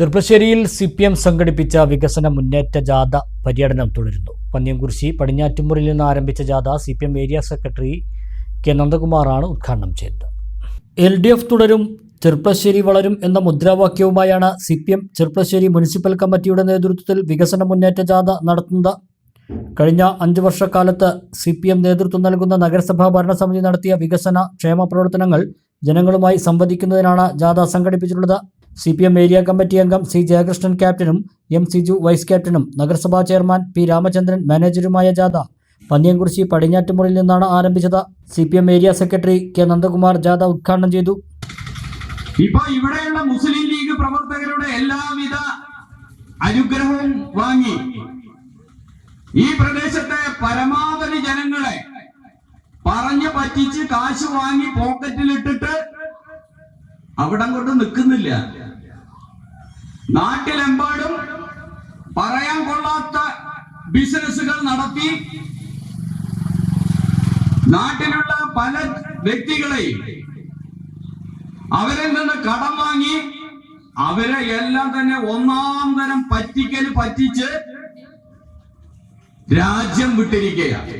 ചെറുപ്പശ്ശേരിയിൽ C P M സംഘടിപ്പിച്ച വികസന മുന്നേറ്റ ജാഥ പര്യടനം തുടരുന്നു. പന്നിയംകുറിശി പടിഞ്ഞാറ്റുമുറിയിൽ നിന്ന് ആരംഭിച്ച ജാഥ C P M area secretary K നന്ദകുമാറാണ് ഉദ്ഘാടനം ചെയ്തത്. എൽ ഡി എഫ് തുടരും ചെറുപ്പശ്ശേരി വളരും എന്ന മുദ്രാവാക്യവുമായാണ് C P M Cherpulassery municipal കമ്മിറ്റിയുടെ നേതൃത്വത്തിൽ വികസന മുന്നേറ്റ ജാഥ നടത്തുന്നത്. കഴിഞ്ഞ അഞ്ചു വർഷക്കാലത്ത് സി പി എം നേതൃത്വം നൽകുന്ന നഗരസഭാ ഭരണസമിതി നടത്തിയ വികസന ക്ഷേമ പ്രവർത്തനങ്ങൾ ജനങ്ങളുമായി സംവദിക്കുന്നതിനാണ് ജാഥ സംഘടിപ്പിച്ചിട്ടുള്ളത്. C P M area committee അംഗം സി ജയകൃഷ്ണൻ ക്യാപ്റ്റനും എം സിജു വൈസ് ക്യാപ്റ്റനും നഗരസഭാ ചെയർമാൻ പി രാമചന്ദ്രൻ മാനേജരുമായ ജാഥ പന്നിയംകുറിശി പടിഞ്ഞാറ്റുമുറിയിൽ നിന്നാണ് ആരംഭിച്ചത്. C P M area secretary K Nandakumar ജാഥ ഉദ്ഘാടനം ചെയ്തു. ഇപ്പൊ ഇവിടെയുള്ള മുസ്ലിം ലീഗ് പ്രവർത്തകരുടെ എല്ലാവിധ അനുഗ്രഹവും വാങ്ങി. ഈ പ്രദേശത്തെ പരമാവധി ജനങ്ങളെ പറഞ്ഞു പറ്റിച്ച് കാശ് വാങ്ങി പോക്കറ്റിലിട്ടിട്ട് അവിടെ കൊണ്ട് നിൽക്കുന്നില്ല. നാട്ടിലെമ്പാടും പറയാൻ കൊള്ളാത്ത ബിസിനസ്സുകൾ നടത്തി നാട്ടിലുള്ള പല വ്യക്തികളെയും അവരിൽ നിന്ന് കടം വാങ്ങി അവരെ എല്ലാം തന്നെ ഒന്നാം തരം പറ്റിക്കൽ പറ്റിച്ച് രാജ്യം വിട്ടിരിക്കുകയാണ്.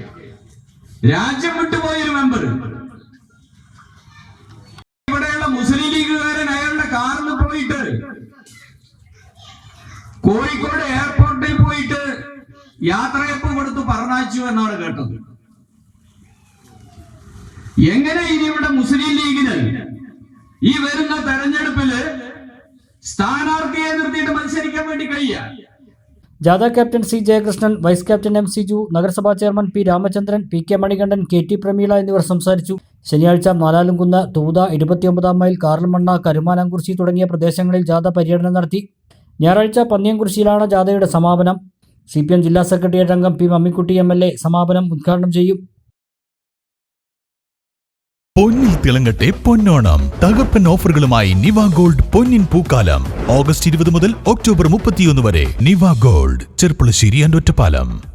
രാജ്യം വിട്ടുപോയൊരു മെമ്പർ കോഴിക്കോട് എയർപോർട്ടിൽ പോയിട്ട് യാത്രയപ്പ് കൊടുത്ത് പറഞ്ഞയച്ചു എന്നാണ് കേട്ടത്. എങ്ങനെ ഇനി ഇവിടെ മുസ്ലിം ലീഗിന് ഈ വരുന്ന തെരഞ്ഞെടുപ്പിൽ സ്ഥാനാർത്ഥിയെ നിർത്തിയിട്ട് മത്സരിക്കാൻ വേണ്ടി കഴിയാ? ജാഥ captain C Jayakrishnan vice captain M Siju നഗരസഭാ chairman P Ramachandran P K Manikandan K T Prameela എന്നിവർ സംസാരിച്ചു. ശനിയാഴ്ച നാലാലുംകുന്ന് തൂത ഇരുപത്തിയൊമ്പതാം മൈൽ കാർലമണ്ണ കരുമാനാംകുറിശി തുടങ്ങിയ പ്രദേശങ്ങളിൽ ജാഥ പര്യടനം നടത്തി. ഞായറാഴ്ച പന്നിയംകുറിശ്ശിയിലാണ് ജാഥയുടെ സമാപനം. സി പി എം ജില്ലാ സെക്രട്ടേറിയറ്റ് അംഗം P Mammikutty M L A സമാപനം ഉദ്ഘാടനം ചെയ്യും. പൊന്നിൽ തിളങ്ങട്ടെ പൊന്നോണം. തകർപ്പൻ ഓഫറുകളുമായി നിവ ഗോൾഡ് പൊന്നിൻ പൂക്കാലം. ഓഗസ്റ്റ് ഇരുപത് മുതൽ ഒക്ടോബർ മുപ്പത്തിയൊന്ന് വരെ നിവ ഗോൾഡ്. ചെർപ്പുളശ്ശേരി ആൻഡ് ഒറ്റപ്പാലം.